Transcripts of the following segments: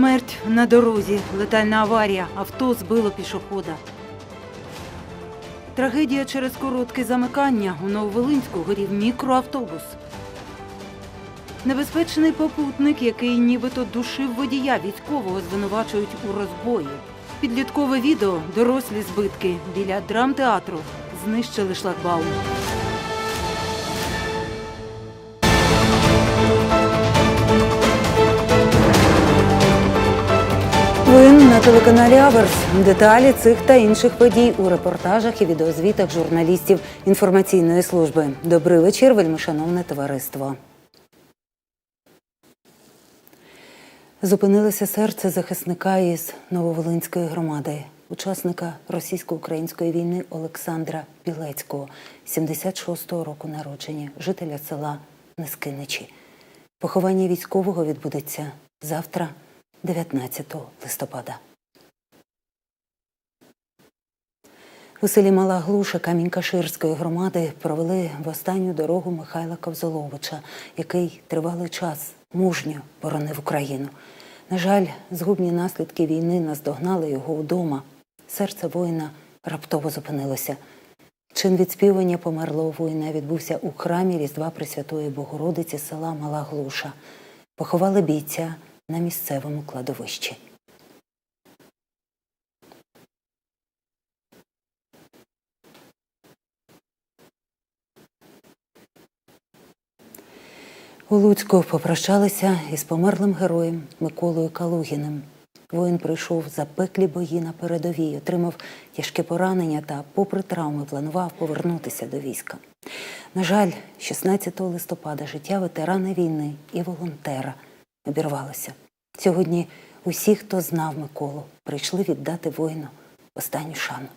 Смерть на дорозі, летальна аварія, авто збило пішохода. Трагедія через коротке замикання. У Нововолинську горів мікроавтобус. Небезпечний попутник, який нібито душив водія військового, звинувачують у розбої. Підліткове відео дорослі збитки біля драмтеатру знищили шлагбаум. Телеканалі Аверс. Деталі цих та інших подій у репортажах і відеозвітах журналістів інформаційної служби. Добрий вечір, вельмишановне товариство. Зупинилося серце захисника із Нововолинської громади, учасника російсько-української війни Олександра Білецького, 76-го року народження, жителя села Нескиничі. Поховання військового відбудеться завтра, 19 листопада. У селі Мала Глуша Камінь-Каширської громади провели в останню дорогу Михайла Ковзоловича, який тривалий час мужньо боронив Україну. На жаль, згубні наслідки війни наздогнали його вдома. Серце воїна раптово зупинилося. Чин відспівання померлого воїна відбувся у храмі Різдва Пресвятої Богородиці села Мала Глуша. Поховали бійця на місцевому кладовищі. У Луцьку попрощалися із померлим героєм Миколою Калугіним. Воїн прийшов за пеклі бої на передовій, отримав тяжке поранення та, попри травми, планував повернутися до війська. На жаль, 16 листопада життя ветерана війни і волонтера обірвалося. Сьогодні усі, хто знав Миколу, прийшли віддати воїну останню шану.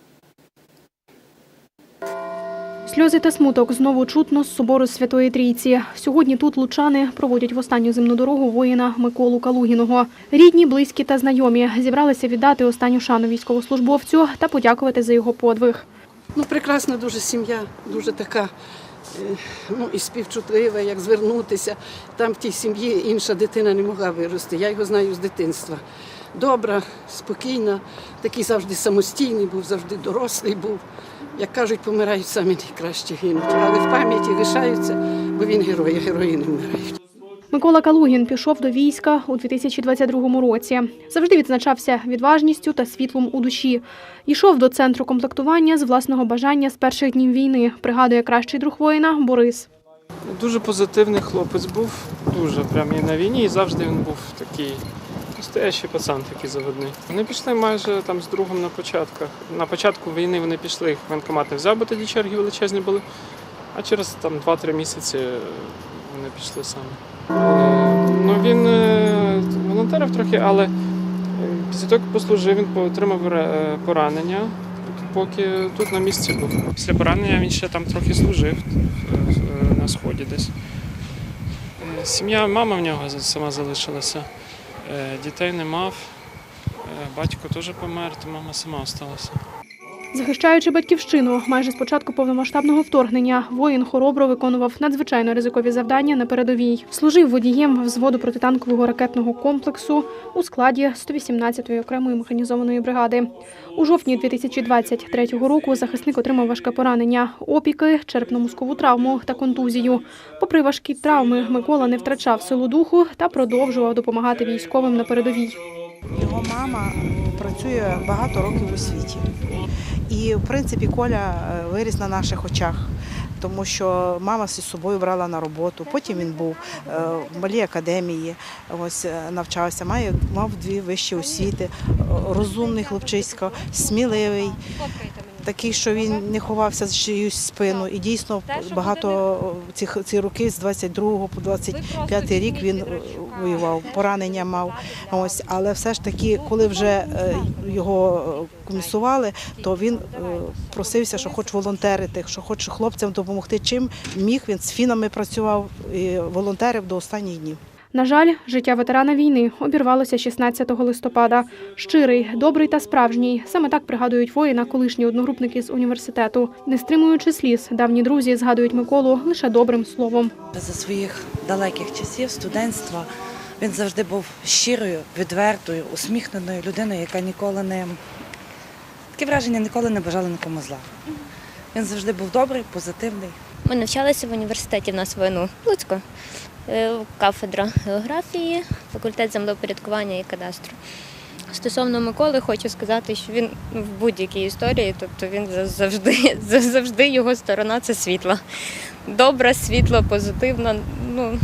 Сльози та смуток знову чутно з собору Святої Трійці. Сьогодні тут лучани проводять в останню земну дорогу воїна Миколу Калугіного. Рідні, близькі та знайомі зібралися віддати останню шану військовослужбовцю та подякувати за його подвиг. Ну, прекрасна дуже сім'я, дуже така е, ну, і співчутлива, як звернутися. Там в тій сім'ї інша дитина не могла вирости. Я його знаю з дитинства. Добра, спокійна, такий завжди самостійний був, завжди дорослий був. Як кажуть, помирають самі найкращі гинуть. Але в пам'яті лишаються, бо він герой, а герої не вмирають. Микола Калугін пішов до війська у 2022 році. Завжди відзначався відважністю та світлом у душі. Йшов до центру комплектування з власного бажання з перших днів війни. Пригадує кращий друг воїна Борис. Дуже позитивний хлопець був, дуже прям і на війні, і завжди він був такий настоящий пацан, такий заводний. Вони пішли майже там з другом на початках. На початку війни вони пішли, їх воєнкомат не взяв, бо тоді черги величезні були. А через там 2-3 місяці вони пішли самі. Е, Ну він е, волонтерив трохи, але е, після того, як послужив, він отримав поранення, поки тут на місці був. Після поранення він ще там трохи служив е, на сході десь. Е, Сім'я, мама в нього сама залишилася. Е, Дітей не мав. Е, Батько теж помер, то мама сама залишилася. Захищаючи батьківщину, майже з початку повномасштабного вторгнення, воїн хоробро виконував надзвичайно ризикові завдання на передовій. Служив водієм взводу протитанкового ракетного комплексу у складі 118-ї окремої механізованої бригади. У жовтні 2023 року захисник отримав важке поранення, опіки, черепно-мозкову травму та контузію. Попри важкі травми, Микола не втрачав силу духу та продовжував допомагати військовим на передовій. Його мама працює багато років у світі. І, в принципі, Коля е, виріс на наших очах, тому що мама з собою брала на роботу. Потім він був е, в малій академії, ось е, навчався, має, мав дві вищі освіти, розумний хлопчисько, сміливий. Такий, що він не ховався за чиюсь спину, і дійсно багато цих ці роки з 22 по 25 рік він е, воював, поранення мав. Ось, але все ж таки, коли вже е, його е, комісували, то він просився, що хоче волонтерити, що хоче хлопцям допомогти. Чим міг він з фінами працював і волонтерив до останніх днів. На жаль, життя ветерана війни обірвалося 16 листопада. Щирий, добрий та справжній. Саме так пригадують воїна колишні одногрупники з університету. Не стримуючи сліз, давні друзі згадують Миколу лише добрим словом. За своїх далеких часів студентства Він завжди був щирою, відвертою, усміхненою людиною, яка ніколи не таке враження ніколи не бажала нікому зла. Він завжди був добрий, позитивний. Ми навчалися в університеті в нас ВНУ Луцько, кафедра географії, факультет землепорядкування і кадастру. Стосовно Миколи, хочу сказати, що він в будь-якій історії, тобто він завжди, завжди його сторона це світла. Добра, світла, позитивна. Ну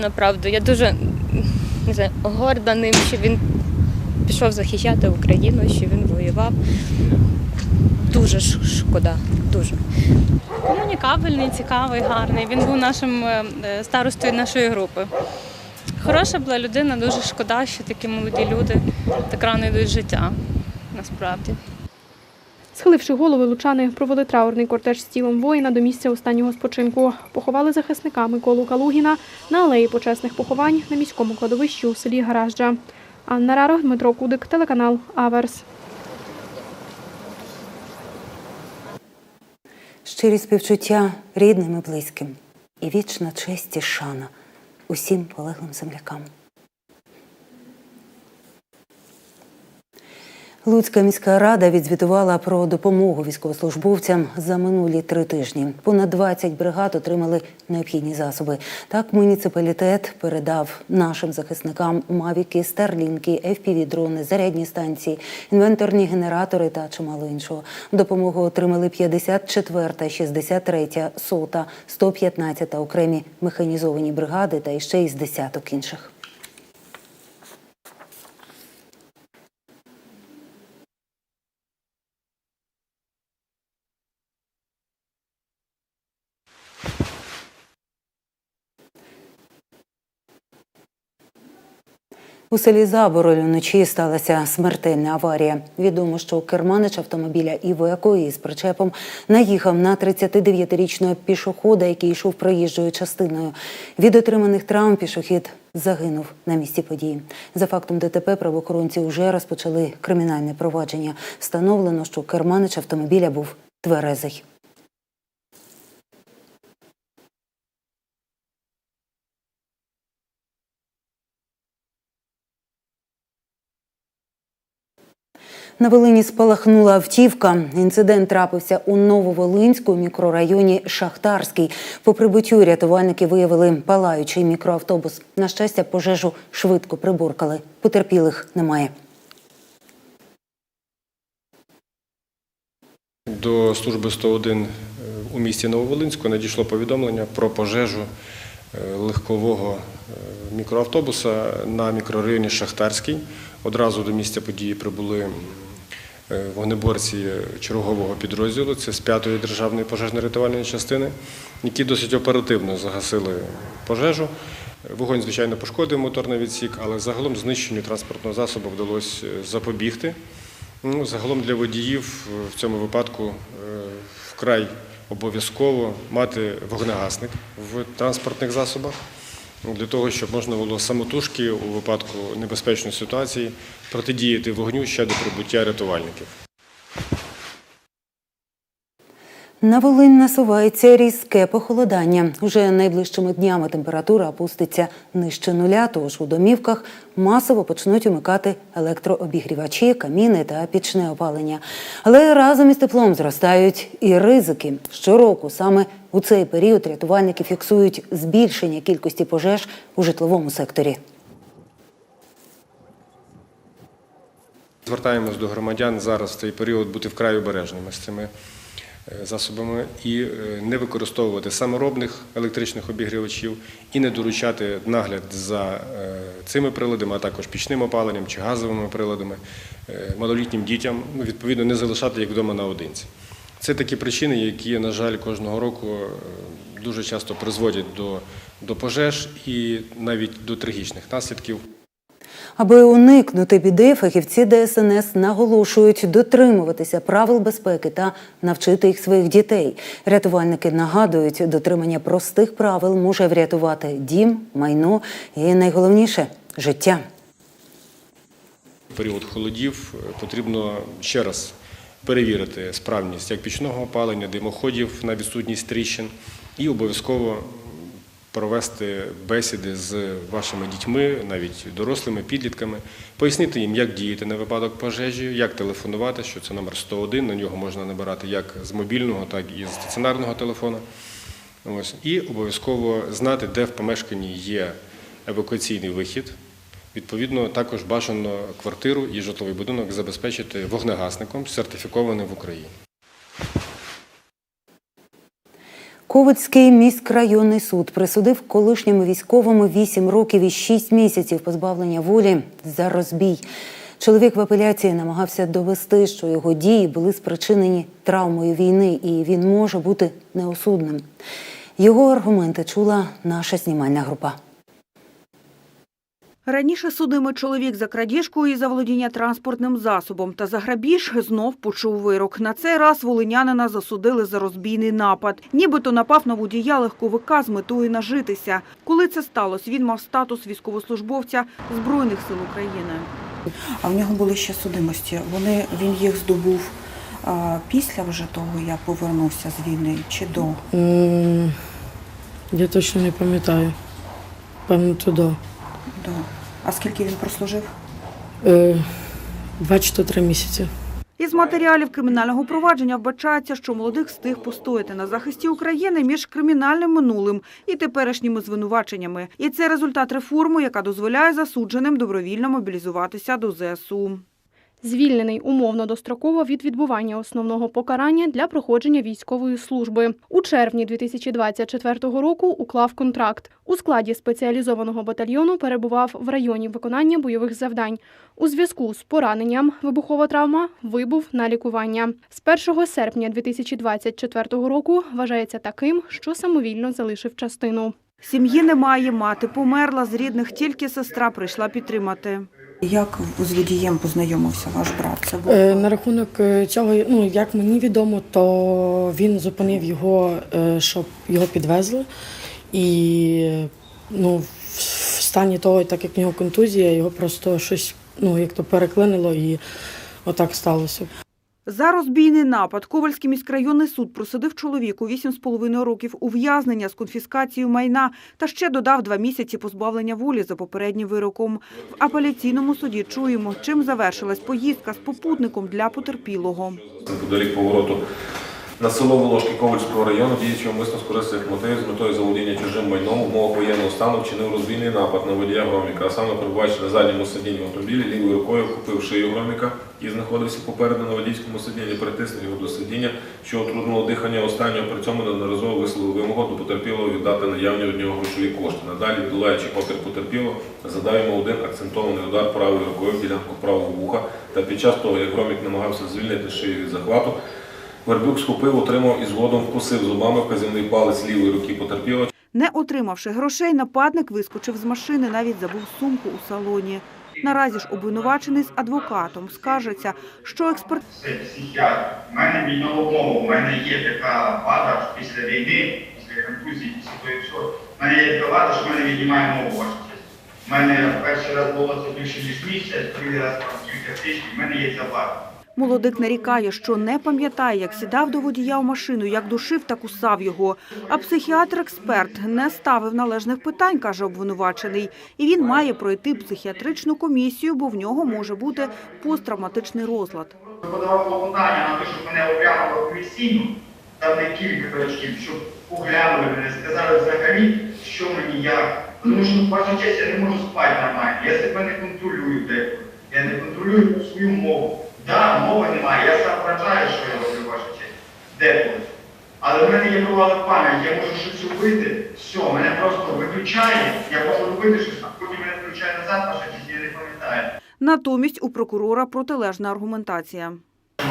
направду, я дуже не знаю, горда ним, що він пішов захищати Україну, що він воював. Дуже шкода, дуже. Комунікабельний, цікавий, гарний. Він був нашим е, старостою нашої групи. Хороша була людина, дуже шкода, що такі молоді люди так рано йдуть з життя. Насправді. Схиливши голови, лучани провели траурний кортеж з тілом воїна до місця останнього спочинку. Поховали захисника Миколу Калугіна на алеї почесних поховань на міському кладовищі у селі Гаражджа. Анна Рарох, Дмитро Кудик, телеканал Аверс. Щирі співчуття рідним і близьким і вічна честь і шана усім полеглим землякам. Луцька міська рада відзвітувала про допомогу військовослужбовцям за минулі три тижні. Понад 20 бригад отримали необхідні засоби. Так, муніципалітет передав нашим захисникам мавіки, старлінки, fpv дрони зарядні станції, інвенторні генератори та чимало іншого. Допомогу отримали 54-та, 63-та, сота, 115-та окремі механізовані бригади та іще із десяток інших. У селі Забороль вночі сталася смертельна аварія. Відомо, що керманич автомобіля Івеко із причепом наїхав на 39-річного пішохода, який йшов проїжджою частиною. Від отриманих травм пішохід загинув на місці події. За фактом ДТП правоохоронці вже розпочали кримінальне провадження. Встановлено, що керманич автомобіля був тверезий. На Волині спалахнула автівка. Інцидент трапився у Нововолинську мікрорайоні Шахтарський. По прибуттю рятувальники виявили палаючий мікроавтобус. На щастя, пожежу швидко приборкали. Потерпілих немає. До служби 101 у місті Нововолинську надійшло повідомлення про пожежу е, легкового е, мікроавтобуса на мікрорайоні Шахтарський. Одразу до місця події прибули е, вогнеборці чергового підрозділу, це з 5-ї державної пожежно-рятувальної частини, які досить оперативно загасили пожежу. Вогонь, звичайно, пошкодив моторний відсік, але загалом знищенню транспортного засобу вдалося е, запобігти. Ну, загалом для водіїв е, в цьому випадку е, вкрай обов'язково мати вогнегасник в транспортних засобах для того, щоб можна було самотужки у випадку небезпечної ситуації протидіяти вогню ще до прибуття рятувальників. На Волинь насувається різке похолодання. Уже найближчими днями температура опуститься нижче нуля, тож у домівках масово почнуть умикати електрообігрівачі, каміни та пічне опалення. Але разом із теплом зростають і ризики. Щороку саме у цей період рятувальники фіксують збільшення кількості пожеж у житловому секторі. Звертаємось до громадян зараз в цей період бути вкрай обережними з цими засобами і е, не використовувати саморобних електричних обігрівачів і не доручати нагляд за е, цими приладами, а також пічним опаленням чи газовими приладами е, малолітнім дітям, ну, відповідно, не залишати їх вдома наодинці. Це такі причини, які, на жаль, кожного року е, дуже часто призводять до, до пожеж і навіть до трагічних наслідків. Аби уникнути біди, фахівці ДСНС наголошують дотримуватися правил безпеки та навчити їх своїх дітей. Рятувальники нагадують, дотримання простих правил може врятувати дім, майно і найголовніше життя. Період холодів е, потрібно ще раз перевірити справність як пічного опалення, димоходів на відсутність тріщин і обов'язково провести бесіди з вашими дітьми, навіть дорослими, підлітками, пояснити їм, як діяти на випадок пожежі, як телефонувати, що це номер 101, на нього можна набирати як з мобільного, так і з стаціонарного телефона. Ось. І обов'язково знати, де в помешканні є евакуаційний вихід. Відповідно, також бажано квартиру і житловий будинок забезпечити вогнегасником, сертифікованим в Україні. Ковицький міськрайонний суд присудив колишньому військовому 8 років і 6 місяців позбавлення волі за розбій. Чоловік в апеляції намагався довести, що його дії були спричинені травмою війни, і він може бути неосудним. Його аргументи чула наша знімальна група. Раніше судимий чоловік за крадіжку і заволодіння транспортним засобом та за грабіж знов почув вирок. На цей раз волинянина засудили за розбійний напад. Нібито напав на водія легковика з метою нажитися. Коли це сталося, він мав статус військовослужбовця Збройних сил України. А в нього були ще судимості. Вони, він їх здобув а, після вже того, як повернувся з війни, чи до? Я точно не пам'ятаю. Певно, туди. до. А скільки він прослужив? Е, Два чи то три місяці. Із матеріалів кримінального провадження вбачається, що молодик встиг постояти на захисті України між кримінальним минулим і теперішніми звинуваченнями. І це результат реформи, яка дозволяє засудженим добровільно мобілізуватися до ЗСУ. Звільнений умовно достроково від відбування основного покарання для проходження військової служби. У червні 2024 року уклав контракт. У складі спеціалізованого батальйону перебував в районі виконання бойових завдань. У зв'язку з пораненням вибухова травма вибув на лікування. З 1 серпня 2024 року вважається таким, що самовільно залишив частину. Сім'ї немає, мати померла, з рідних тільки сестра прийшла підтримати. Як з водієм познайомився ваш брат? Це був Е, На рахунок е, цього, ну як мені відомо, то він зупинив його, е, щоб його підвезли. І ну, в стані того, так як в нього контузія, його просто щось ну, як то переклинило і отак сталося. За розбійний напад Ковальський міськрайонний суд просудив чоловіку 8,5 років ув'язнення з конфіскацією майна та ще додав два місяці позбавлення волі за попереднім вироком. В апеляційному суді чуємо, чим завершилась поїздка з попутником для потерпілого. Подалік повороту на село Волошки Ковальського району діючи умисно з мотивів з метою заволодіння чужим майном в умовах воєнного стану вчинив розбійний напад на водія Громіка, а саме перебуваючи на задньому сидінні автомобіля, лівою рукою вхопив шию Громіка і знаходився попереду на водійському сидінні, притиснув його до сидіння, що утруднило дихання останнього, при цьому неодноразово висловив вимогу до потерпілого віддати наявні від нього грошові кошти. Надалі, долаючи опір потерпілого, задав йому один акцентований удар правою рукою в ділянку правого вуха, та під час того, як Громік намагався звільнити шию від захвату, Вербюк схопив, отримав і згодом вкусив зубами вказівний палець лівої руки потерпілого. Не отримавши грошей, нападник вискочив з машини, навіть забув сумку у салоні. Наразі ж обвинувачений з адвокатом скаржиться, що експерт Це психіатр. У мене війнова мова, у мене є така вада після війни, після контузії, після того і всього. У мене є така вада, що в мене віднімає мову. У мене перший раз було це більше ніж місяць, другий раз кілька тижнів, в мене є ця вада. Молодик нарікає, що не пам'ятає, як сідав до водія в машину, як душив та кусав його. А психіатр-експерт не ставив належних питань, каже обвинувачений. І він має пройти психіатричну комісію, бо в нього може бути посттравматичний розлад. Подавав клопотання на те, щоб мене оглянули комісійно, там не кілька рочків, щоб оглянули мене, сказали взагалі, що мені як. Тому що, ваша честь, я не можу спати нормально, я себе не контролюю. Я не контролюю свою мову. Да, мови немає, я сам вражаю, що я роблю, ваша честь, деколи. Але в мене є провала пам'ять, я можу щось робити, все, мене просто виключає, я можу робити щось, а потім мене включає назад, ваша честь, я не пам'ятаю. Натомість у прокурора протилежна аргументація.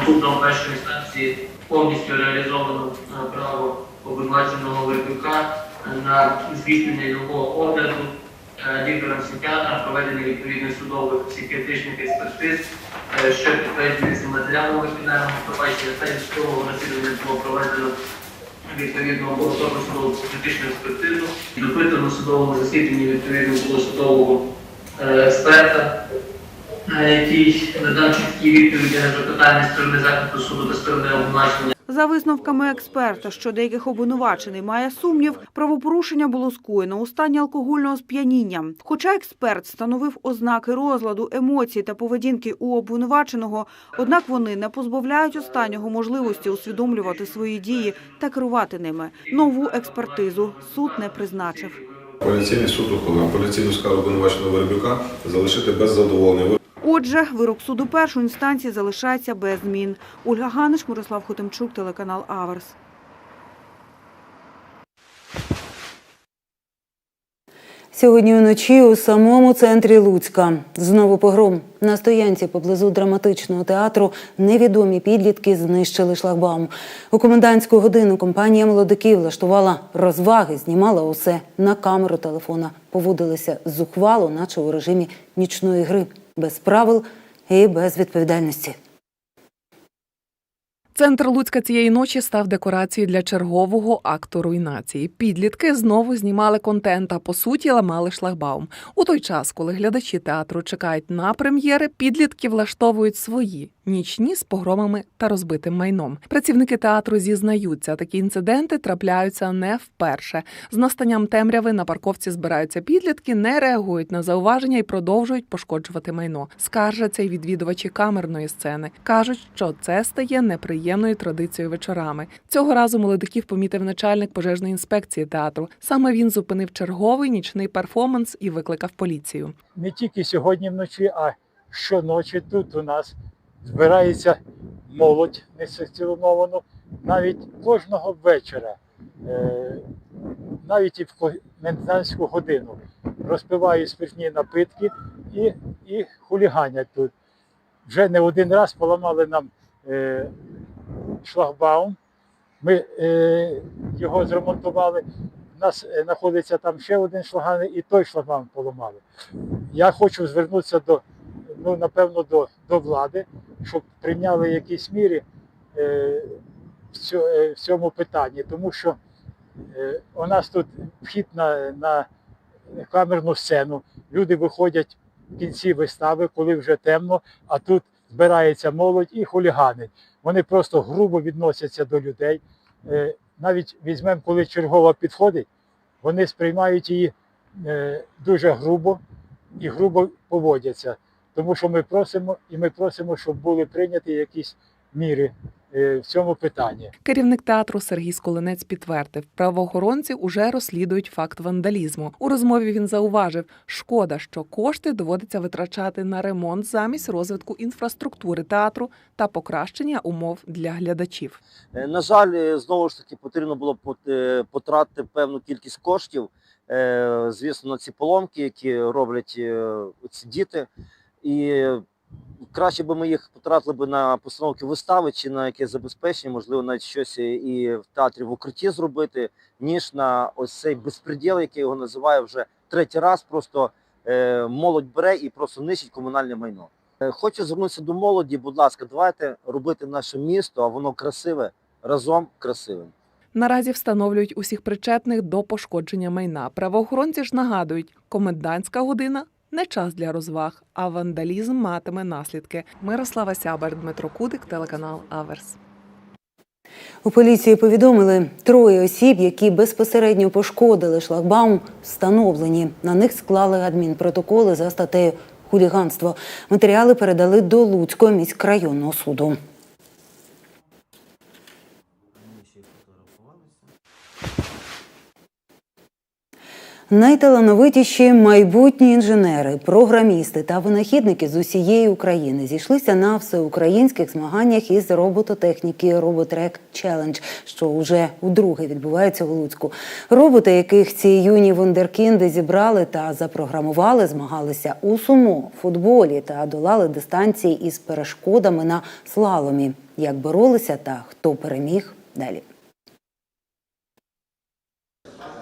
Тут на першій інстанції повністю реалізовано е, право обвинуваченого Вербюка на здійснення його огляду е, лікарем-психіатром, проведення відповідних судових психіатричних експертиз, що підтверджується матеріалами кримінального провадження, та із судового розслідування було проведено відповідно амбулаторну судову критичну експертизу, допитано судовому засіданні відповідно було судового е, експерта, е, який надав чіткі відповіді на запитання сторони захисту суду та сторони обвинувачення. За висновками експерта, що деяких обвинувачений має сумнів, правопорушення було скоєно у стані алкогольного сп'яніння. Хоча експерт встановив ознаки розладу, емоцій та поведінки у обвинуваченого, однак вони не позбавляють останнього можливості усвідомлювати свої дії та керувати ними. Нову експертизу суд не призначив. Апеляційний суд ухвалив апеляційну скаргу обвинуваченого Вербюка залишити без задоволення. Отже, вирок суду першої інстанції залишається без змін. Ольга Ганиш, Мирослав Хотимчук, телеканал Аверс. Сьогодні вночі у самому центрі Луцька знову погром. На стоянці поблизу драматичного театру невідомі підлітки знищили шлагбаум. У комендантську годину компанія молодиків влаштувала розваги, знімала усе на камеру телефона. Поводилися зухвало, наче у режимі нічної гри, без правил і без відповідальності. Центр Луцька цієї ночі став декорацією для чергового акту руйнації. Підлітки знову знімали контент, а по суті ламали шлагбаум. У той час, коли глядачі театру чекають на прем'єри, підлітки влаштовують свої нічні з погромами та розбитим майном. Працівники театру зізнаються, такі інциденти трапляються не вперше. З настанням темряви на парковці збираються підлітки, не реагують на зауваження і продовжують пошкоджувати майно. Скаржаться й відвідувачі камерної сцени. кажуть, що це стає неприємною традицією вечорами. Цього разу молодиків помітив начальник пожежної інспекції театру. Саме він зупинив черговий нічний перформанс і викликав поліцію. не тільки сьогодні вночі, а щоночі тут у нас збирається молодь несанкціоновано, навіть кожного вечора, е, навіть і в комендантську годину розпивають спиртні напитки і, і хуліганять тут. Вже не один раз поламали нам е, шлагбаум. Ми е, його зремонтували. У нас е, знаходиться там ще один шлагбаум, і той шлагбаум поламали. Я хочу звернутися до, ну, напевно, до, до влади, щоб прийняли якісь міри е, е, в цьому питанні, тому що е, у нас тут вхід на, на камерну сцену, люди виходять в кінці вистави, коли вже темно, а тут збирається молодь і хуліганить. Вони просто грубо відносяться до людей. Е, навіть візьмемо, коли чергова підходить, вони сприймають її е, дуже грубо і грубо поводяться. Тому що ми просимо, і ми просимо, щоб були прийняті якісь міри в цьому питанні. Керівник театру Сергій Сколинець підтвердив, правоохоронці уже розслідують факт вандалізму. У розмові він зауважив, шкода, що кошти доводиться витрачати на ремонт замість розвитку інфраструктури театру та покращення умов для глядачів. Е, На жаль, е, знову ж таки потрібно було е, потратити певну кількість коштів, е, звісно, на ці поломки, які роблять е, ці діти. І краще би ми їх потратили би на постановки вистави чи на якесь забезпечення, можливо, навіть щось і в театрі в укритті зробити, ніж на ось цей безпреділ, який його називаю вже третій раз. Просто е, молодь бере і просто нищить комунальне майно. Е, Хочу звернутися до молоді, будь ласка, давайте робити наше місто, а воно красиве, разом красивим. Наразі встановлюють усіх причетних до пошкодження майна. Правоохоронці ж нагадують, комендантська година не час для розваг, а вандалізм матиме наслідки. Мирослава Сябер, Дмитро Кудик, телеканал Аверс. У поліції повідомили, троє осіб, які безпосередньо пошкодили шлагбаум, встановлені. На них склали адмінпротоколи за статтею хуліганство. Матеріали передали до Луцького міськрайонного суду. Найталановитіші майбутні інженери, програмісти та винахідники з усієї України зійшлися на всеукраїнських змаганнях із робототехніки Роботрек Челендж, що вже удруге відбувається у Луцьку. Роботи, яких ці юні вундеркінди зібрали та запрограмували, змагалися у сумо, футболі та долали дистанції із перешкодами на слаломі. Як боролися та хто переміг далі.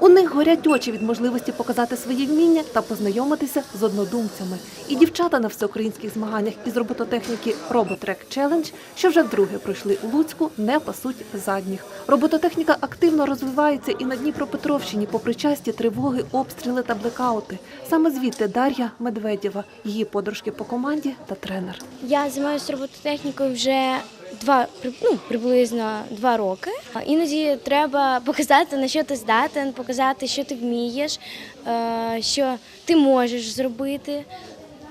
У них горять очі від можливості показати свої вміння та познайомитися з однодумцями. І дівчата на всеукраїнських змаганнях із робототехніки Роботрек Челендж, що вже вдруге пройшли у Луцьку, не пасуть задніх. Робототехніка активно розвивається і на Дніпропетровщині, попри часті тривоги, обстріли та блекаути. Саме звідти Дар'я Медведєва, її подружки по команді та тренер. Я займаюся робототехнікою вже два ну, приблизно два роки. Іноді треба показати, на що ти здатен, показати, що ти вмієш, е, що ти можеш зробити,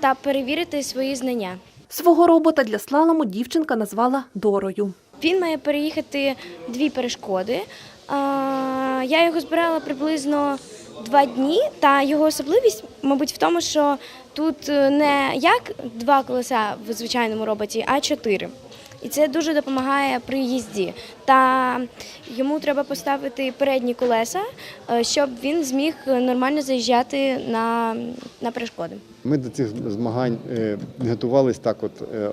та перевірити свої знання. Свого робота для слалому дівчинка назвала Дорою. Він має переїхати дві перешкоди. Я його збирала приблизно два дні, та його особливість, мабуть, в тому, що тут е, не як два колеса в звичайному роботі, а чотири. І це дуже допомагає при їзді. Та йому треба поставити передні колеса, е, щоб він зміг нормально заїжджати на, на перешкоди. Ми до цих змагань е, готувалися так от е,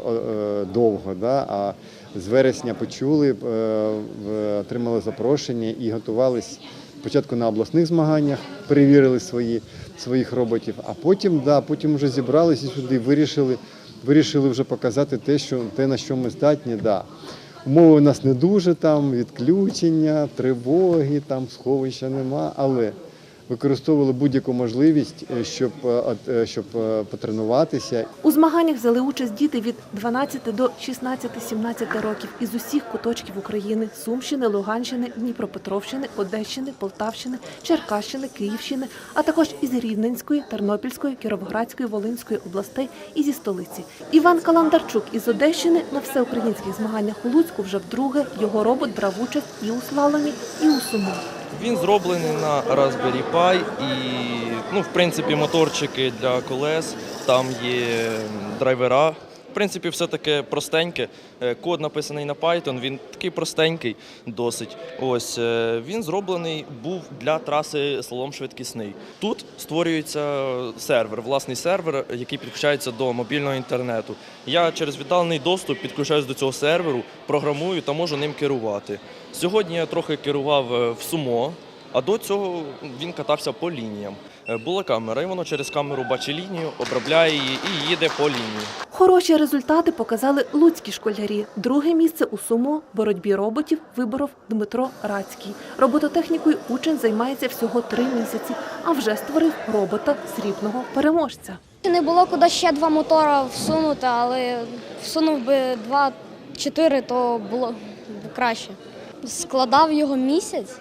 довго, да? а з вересня почули, отримали запрошення і готувалися спочатку на обласних змаганнях, перевірили свої, своїх роботів, а потім, да, потім вже зібралися сюди, вирішили, вирішили вже показати те, що, те, на що ми здатні. Да. Умови у нас не дуже, там відключення, тривоги, там сховища нема, але використовували будь-яку можливість, е, щоб, е, е, щоб потренуватися. У змаганнях взяли участь діти від 12 до 16-17 років із усіх куточків України: Сумщини, Луганщини, Дніпропетровщини, Одещини, Полтавщини, Черкащини, Київщини, а також із Рівненської, Тернопільської, Кіровоградської, Волинської областей і зі столиці. Іван Каландарчук із Одещини на всеукраїнських змаганнях у Луцьку вже вдруге його робот брав участь і у слаломі, і у сумо. Він зроблений на Raspberry Pi і, ну, в принципі, моторчики для колес, там є драйвера. Принципі, все таке простеньке. Е, Код написаний на Python, він такий простенький досить. Ось е, він зроблений був для траси слалом швидкісний. Тут створюється сервер, власний сервер, який підключається до мобільного інтернету. Я через віддалений доступ підключаюсь до цього серверу, програмую та можу ним керувати. Сьогодні я трохи керував е, в сумо, а до цього він катався по лініям. Була камера, і воно через камеру бачить лінію, обробляє її і їде по лінії. Хороші результати показали луцькі школярі. Друге місце у сумо боротьбі роботів виборов Дмитро Рацький. Робототехнікою учень займається всього три місяці, а вже створив робота срібного переможця. Не було куди ще два мотора всунути, але всунув би два-чотири, то було б краще. Складав його місяць.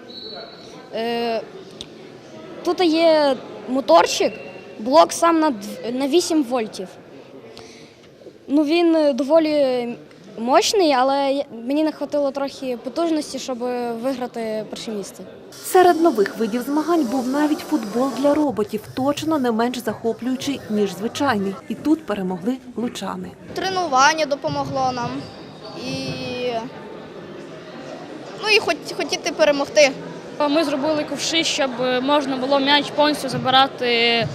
Е, Тут є моторчик, блок сам на дв- на 8 вольтів. Ну, він е, доволі мощний, але мені не вистачило трохи потужності, щоб виграти перше місце. Серед нових видів змагань був навіть футбол для роботів, точно не менш захоплюючий, ніж звичайний. І тут перемогли лучани. Тренування допомогло нам. І, ну, і хоч, хотіти перемогти. Ми зробили ковши, щоб можна було м'яч повністю забирати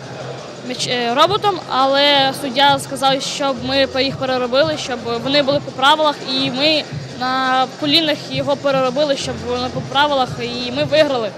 роботом, але суддя сказав, щоб ми їх переробили, щоб вони були по правилах, і ми на колінах його переробили, щоб вони по правилах, і ми виграли.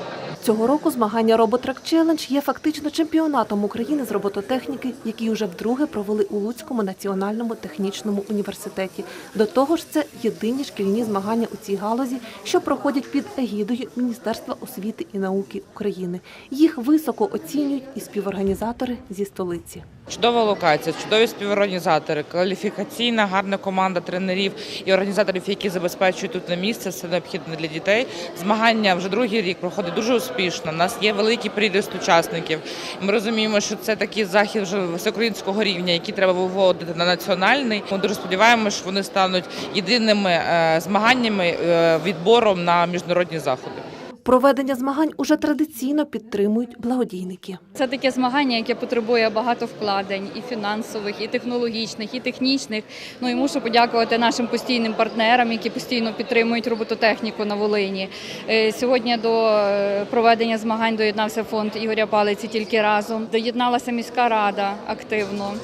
Цього року змагання Роботрек Челендж є фактично чемпіонатом України з робототехніки, який уже вдруге провели у Луцькому національному технічному університеті. До того ж, це єдині шкільні змагання у цій галузі, що проходять під егідою Міністерства освіти і науки України. Їх високо оцінюють і співорганізатори зі столиці. Чудова локація, чудові співорганізатори, кваліфікаційна, гарна команда тренерів і організаторів, які забезпечують тут на місце, все необхідне для дітей. Змагання вже другий рік проходить дуже успішно. У нас є великий приріст учасників. Ми розуміємо, що це такий захід вже всеукраїнського рівня, який треба виводити на національний. Ми дуже сподіваємося, що вони стануть єдиними е, змаганнями е, відбором на міжнародні заходи. Проведення змагань уже традиційно підтримують благодійники. Це таке змагання, яке потребує багато вкладень і фінансових, і технологічних, і технічних. Ну і мушу подякувати нашим постійним партнерам, які постійно підтримують робототехніку на Волині. Е, Сьогодні до е, проведення змагань доєднався фонд Ігоря Палиці тільки разом. Доєдналася міська рада активно.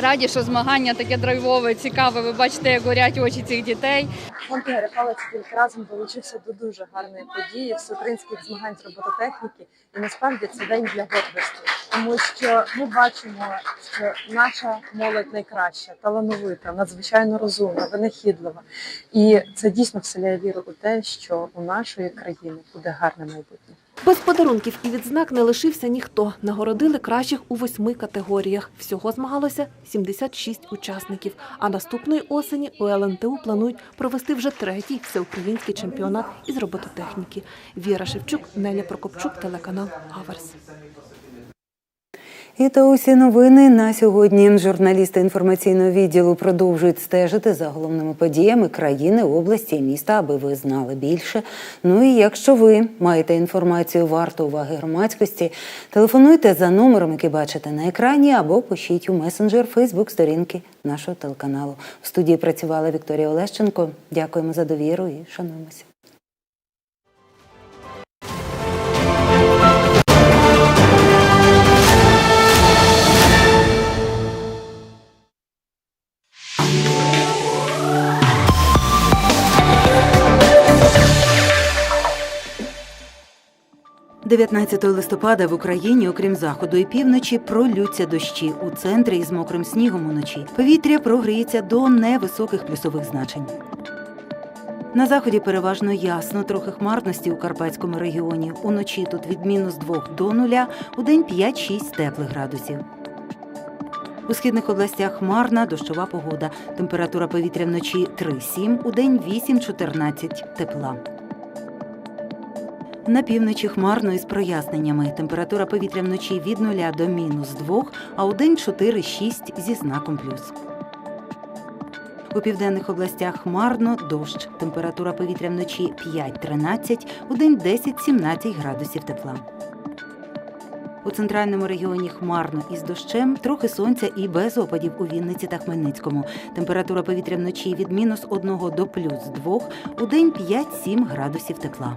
Раді, що змагання таке драйвове, цікаве. Ви бачите, як горять очі цих дітей. Ігоря Палиця тільки разом долучився до дуже гарної події всеукраїнських змагань з робототехніки. І насправді це день для гордості, тому що ми бачимо, що наша молодь найкраща, талановита, надзвичайно розумна, винахідлива. І це дійсно вселяє віру у те, що у нашої країни буде гарне майбутнє. Без подарунків і відзнак не лишився ніхто. Нагородили кращих у восьми категоріях. Всього змагалося 76 учасників. А наступної осені у ЛНТУ планують провести вже третій всеукраїнський чемпіонат із робототехніки. Віра Шевчук, Неля Прокопчук, телеканал Аверс. І то усі новини на сьогодні. Журналісти інформаційного відділу продовжують стежити за головними подіями країни, області і міста, аби ви знали більше. Ну і якщо ви маєте інформацію варту уваги громадськості, телефонуйте за номером, який бачите на екрані, або пишіть у месенджер Фейсбук сторінки нашого телеканалу. В студії працювала Вікторія Олещенко. Дякуємо за довіру і шануємося. – 19 листопада в Україні, окрім заходу і півночі, пролються дощі у центрі із мокрим снігом уночі. Повітря прогріється до невисоких плюсових значень. На заході переважно ясно, трохи хмарності у Карпатському регіоні. Уночі тут від мінус 2 до 0, у день 5-6 теплих градусів. У східних областях хмарна, дощова погода. Температура повітря вночі 3-7, у день 8-14 тепла. На півночі хмарно із проясненнями. Температура повітря вночі від 0 до мінус 2, а у день 4-6 зі знаком плюс. У південних областях хмарно, дощ. Температура повітря вночі 5-13, у день 10-17 градусів тепла. У центральному регіоні хмарно із дощем, трохи сонця і без опадів у Вінниці та Хмельницькому. Температура повітря вночі від мінус 1 до плюс 2, у день 5-7 градусів тепла.